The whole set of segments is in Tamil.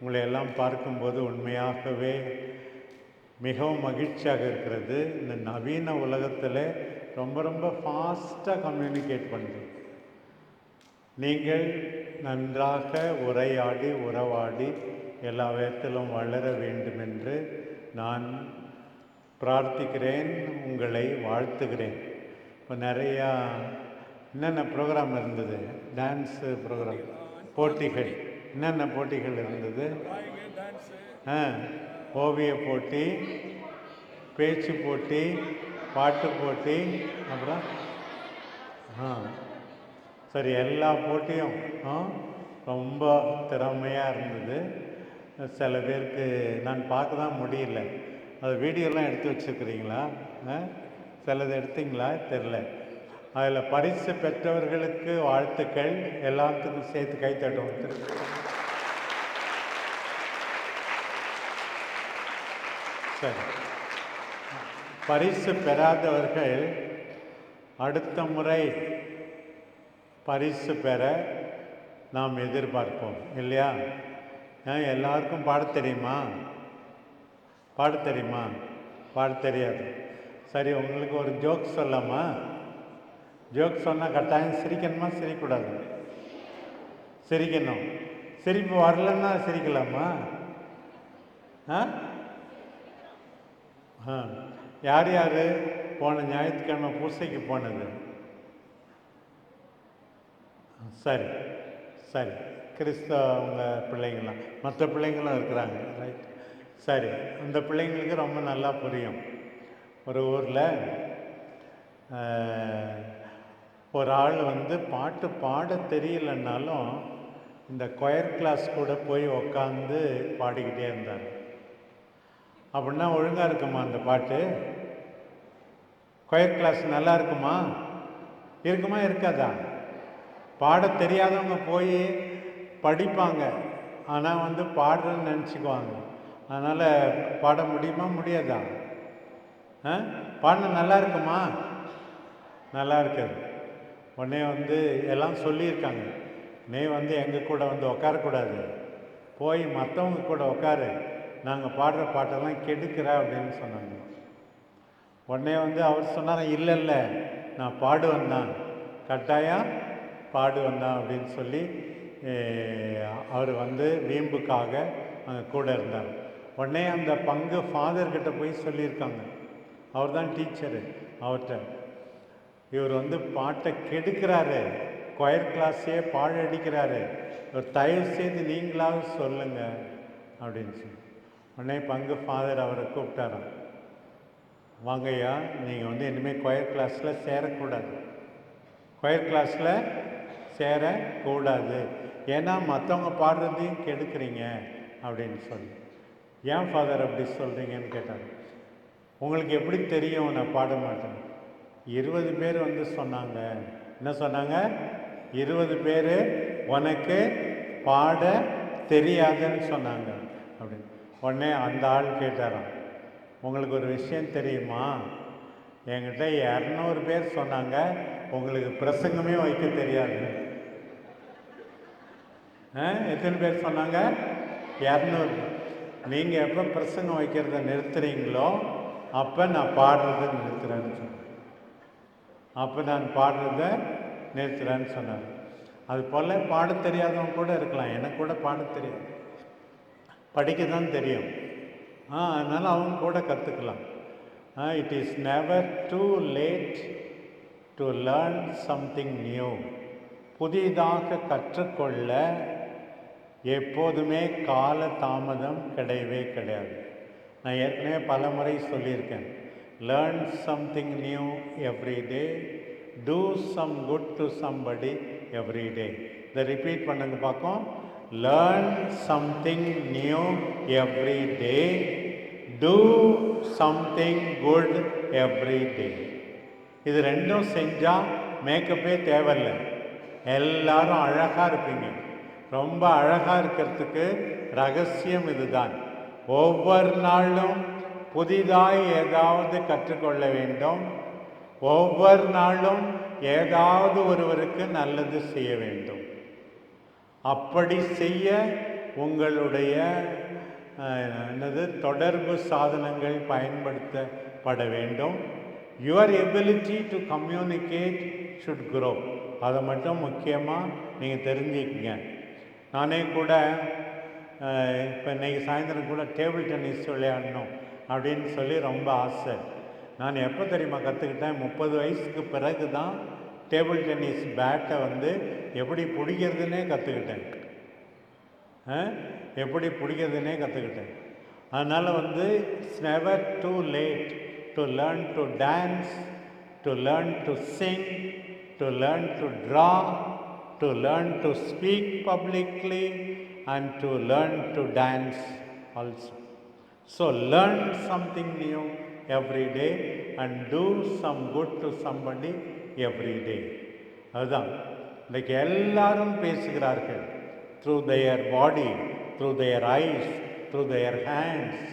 உங்களை எல்லாம் பார்க்கும்போது உண்மையாகவே மிகவும் மகிழ்ச்சியாக இருக்கிறது. இந்த நவீன உலகத்தில் ரொம்ப ரொம்ப ஃபாஸ்ட்டாக கம்யூனிகேட் பண்ணுறீங்க நீங்கள் நன்றாக உரையாடி உறவாடி எல்லா விதத்திலும் வளர வேண்டும் என்று நான் பிரார்த்திக்கிறேன் உங்களை வாழ்த்துகிறேன். இப்போ நிறையா என்னென்ன ப்ரோக்ராம் இருந்தது? டான்ஸு ப்ரோக்ராம் போட்டிகள். என்னென்ன போட்டிகள் இருந்தது? ஆ ஓவிய போட்டி பேச்சு போட்டி பாட்டு போட்டி அப்புறம் ஆ சரி எல்லா போட்டியும் ஆ, ரொம்ப திறமையாக இருந்தது. சில பேருக்கு நான் பார்க்க தான் முடியல. அது வீடியோலாம் எடுத்து வச்சுருக்கிறீங்களா? ஆ? சிலது எடுத்தீங்களா? தெரில அதில் பரிசு பெற்றவர்களுக்கு வாழ்த்துக்கள். எல்லாத்துக்கும் சேர்த்து கைத்தட்டும் சரி. பரிசு பெறாதவர்கள் அடுத்த முறை பரிசு பெற நாம் எதிர்பார்ப்போம் இல்லையா? எல்லாருக்கும் பாடத் தெரியுமா? பாடத் தெரியுமா? பாடத் தெரியாது. சரி உங்களுக்கு ஒரு ஜோக் சொல்லாமா ஜோக் சொன்னால் கட்டாயம் சிரிக்கணுமா? சிரிக்கக்கூடாது. சிரிக்கணும். சிரிப்பு வரலன்னா சிரிக்கலாமா? ஆ? ஆ. யார் யார்? போன ஞாயிற்றுக்கிழமை பூசைக்கு போனது. சரி. சரி. கிறிஸ்தவங்க பிள்ளைங்களாம். மற்ற பிள்ளைங்களும் இருக்கிறாங்க. ரைட் சரி. அந்த பிள்ளைங்களுக்கு ரொம்ப நல்லா புரியும். ஒரு ஊரில் ஒரு ஆள் வந்து பாட்டு பாட தெரியலன்னாலும் இந்த கொயர் கிளாஸ் கூட போய் உக்காந்து பாடிக்கிட்டே இருந்தார். அப்படின்னா ஒழுங்காக இருக்குமா அந்த பாட்டு? கொயர் கிளாஸ் நல்லா இருக்குமா? இருக்குமா இருக்காதா? பாட தெரியாதவங்க போய் படிப்பாங்க. ஆனால் வந்து பாடுறேன்னு நினச்சிக்குவாங்க. அதனால் பாட முடியுமா முடியாதா? ஆ? பாடின நல்லா இருக்குமா? நல்லா இருக்காது. உடனே வந்து எல்லாம் சொல்லியிருக்காங்க. நீ வந்து எங்கள் கூட வந்து உட்காரக்கூடாது போய் மற்றவங்க கூட உட்காரு நாங்கள் பாடுற பாட்டெல்லாம் கெடுக்கிற அப்படின்னு சொன்னாங்க. உடனே வந்து அவர் சொன்னார் இல்லை இல்லை நான் பாடுவேன் தான். கட்டாயம் பாடுவேன் தான் அப்படின்னு சொல்லி அவர் வந்து வீம்புக்காக அங்கே கூட இருந்தார். உடனே அந்த பங்கு ஃபாதர்கிட்ட போய் சொல்லியிருக்காங்க. அவர் தான் டீச்சரு அவர்கிட்ட. இவர் வந்து பாட்டை கெடுக்கிறாரு. கொயர் கிளாஸே பாழடிக்கிறாரு இவர் தயவு செய்து நீங்களாவது சொல்லுங்க அப்படின்னு சொல்லி. உடனே பங்கு ஃபாதர் அவரை கூப்பிட்டாராம். வாங்கய்யா நீங்கள் வந்து இனிமேல் கொயர் கிளாஸில் சேரக்கூடாது. கொயர் கிளாஸில் சேரக்கூடாது. ஏன்னா மற்றவங்க பாடுறதையும் கெடுக்குறீங்க அப்படின்னு சொல்லி. ஏன் ஃபாதர் அப்படி சொல்கிறீங்கன்னு கேட்டாங்க உங்களுக்கு எப்படி தெரியும் நான் பாட மாட்டேன் இருபது பேர் வந்து சொன்னாங்க. என்ன சொன்னாங்க? இருபது பேர் உனக்கு பாட தெரியாதுன்னு சொன்னாங்க. அப்படின்னு. உடனே அந்த ஆள் கேட்டாராம். உங்களுக்கு ஒரு விஷயம் தெரியுமா? என்கிட்ட இரநூறு பேர் சொன்னாங்க. உங்களுக்கு பிரசங்கமே வைக்க தெரியாது. ஆ, எத்தனை பேர் சொன்னாங்க? இரநூறு. நீங்கள் எப்போ பிரசங்கம் வைக்கிறத நிறுத்துறீங்களோ அப்போ நான் பாடுறதை நிறுத்துறேன்னு சொன்னேன் அப்போ நான் பாடுறத நிறுத்துறேன்னு சொன்னார். அது போல் பாட தெரியாதவங்க கூட இருக்கலாம். எனக்கு கூட பாட தெரியாது. படிக்க தான் தெரியும். ஆ அதனால் அவங்க கூட கற்றுக்கலாம் it is never too late to learn something new புதிதாக கற்றுக்கொள்ள எப்போதுமே கால தாமதம் கிடையவே கிடையாது. நான் ஏற்கனவே பல முறை சொல்லியிருக்கேன். Learn something new every day do some good to somebody every day இதை ரிப்பீட் பண்ணுங்க பார்ப்போம் learn something new every day do something good every day இது ரெண்டும் செஞ்சால் மேக்கப்பே தேவையில்லை. எல்லாரும் அழகாக இருப்பீங்க. ரொம்ப அழகாக இருக்கிறதுக்கு ரகசியம் இதுதான். ஒவ்வொரு நாளும் புதிதாய் ஏதாவது கற்றுக்கொள்ள வேண்டும். ஒவ்வொரு நாளும் ஏதாவது ஒருவருக்கு நல்லது செய்ய வேண்டும். அப்படி செய்ய உங்களுடைய என்னது தொடர்பு சாதனங்கள் பயன்படுத்தப்பட வேண்டும். Your ability to communicate should grow அதை மட்டும் முக்கியமாக நீங்கள் தெரிஞ்சுக்கங்க. நானே கூட இப்போ இன்றைக்கி சாயந்தரம் கூட டேபிள் டென்னிஸ் விளையாடணும். அப்படின்னு சொல்லி ரொம்ப ஆசை. நான் எப்போ தெரியுமா கற்றுக்கிட்டேன் முப்பது வயசுக்கு பிறகு தான் டேபிள் டென்னிஸ் பேட்டை வந்து எப்படி பிடிக்கிறதுனே கற்றுக்கிட்டேன் எப்படி பிடிக்கிறதுனே கற்றுக்கிட்டேன் அதனால் வந்து it's never too late to learn to dance to learn to sing to learn to draw to learn to speak publicly and to learn to dance also so learn something new every day and do some good to somebody every day அதுதான். இன்றைக்கு எல்லாரும் பேசுகிறார்கள். Through their body through their eyes through their hands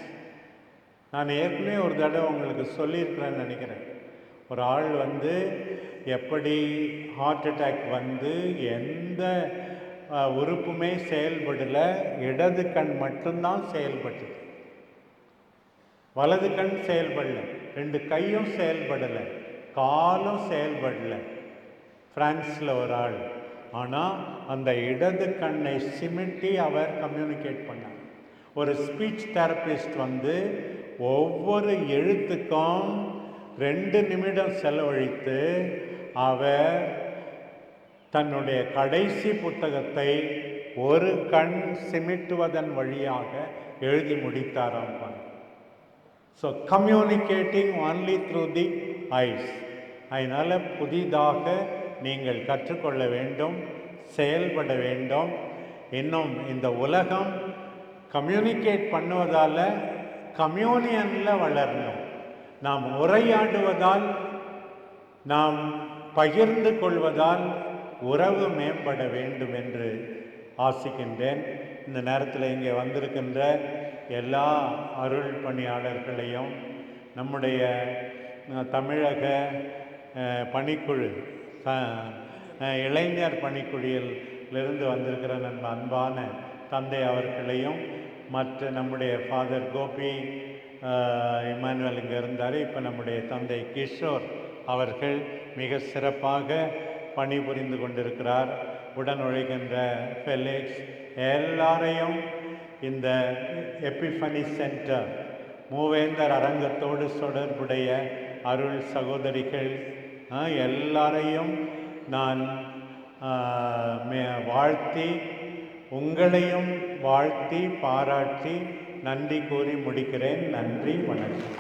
நான் ஏற்கனவே ஒரு தடவை உங்களுக்கு சொல்லியிருக்கிறேன்னு நினைக்கிறேன். ஒரு ஆள் வந்து எப்படி ஹார்ட் அட்டாக் வந்து எந்த உறுப்புமே செயல்படலை இடது கண் மட்டும்தான் செயல்பட்டுது. வலது கண் செயல்படலை ரெண்டு கையும் செயல்படலை காலும் செயல்படலை. ஃப்ரான்ஸில் ஒரு ஆள். ஆனால் அந்த இடது கண்ணை சிமிட்டி அவர் கம்யூனிகேட் பண்ணார். ஒரு ஸ்பீச் தெரபிஸ்ட் வந்து ஒவ்வொரு எழுத்துக்கும் ரெண்டு நிமிடம் செலவழித்து அவர் தன்னுடைய கடைசி புத்தகத்தை ஒரு கண் சிமிட்டுவதன் வழியாக எழுதி முடித்தாராம் பாருங்க. So communicating only through the eyes அதனால் புதிதாக நீங்கள் கற்றுக்கொள்ள வேண்டும் செயல்பட வேண்டும். இன்னும் இந்த உலகம் கம்யூனிகேட் பண்ணுவதால் கம்யூனியனில் வளரணும். நாம் உரையாடுவதால் நாம் பகிர்ந்து கொள்வதால் உறவு மேம்பட வேண்டும் என்று ஆசிக்கின்றேன். இந்த நேரத்தில் இங்கே வந்திருக்கின்ற எல்லா அருள் பணியாளர்களையும் நம்முடைய தமிழக பணிக்குழு ச- இளைஞர் பணிக்குழியிலிருந்து வந்திருக்கிற நம்ம அன்பான தந்தை அவர்களையும் மற்ற நம்முடைய ஃபாதர் கோபி இமானுவல் இங்கே இருந்தார். இப்போ நம்முடைய தந்தை கிஷோர் அவர்கள் மிக சிறப்பாக பணிபுரிந்து கொண்டிருக்கிறார். உடன் உழைகின்ற ஃபெலிக்ஸ் எல்லாரையும் இந்த எபிஃபனி சென்டர் மூவேந்தர் அரங்கத்தோடு தொடர்புடைய அருள் சகோதரிகள் எல்லாரையும் நான் மே- வாழ்த்தி உங்களையும் வாழ்த்தி பாராட்டி நன்றி கூறி முடிக்கிறேன். நன்றி வணக்கம்.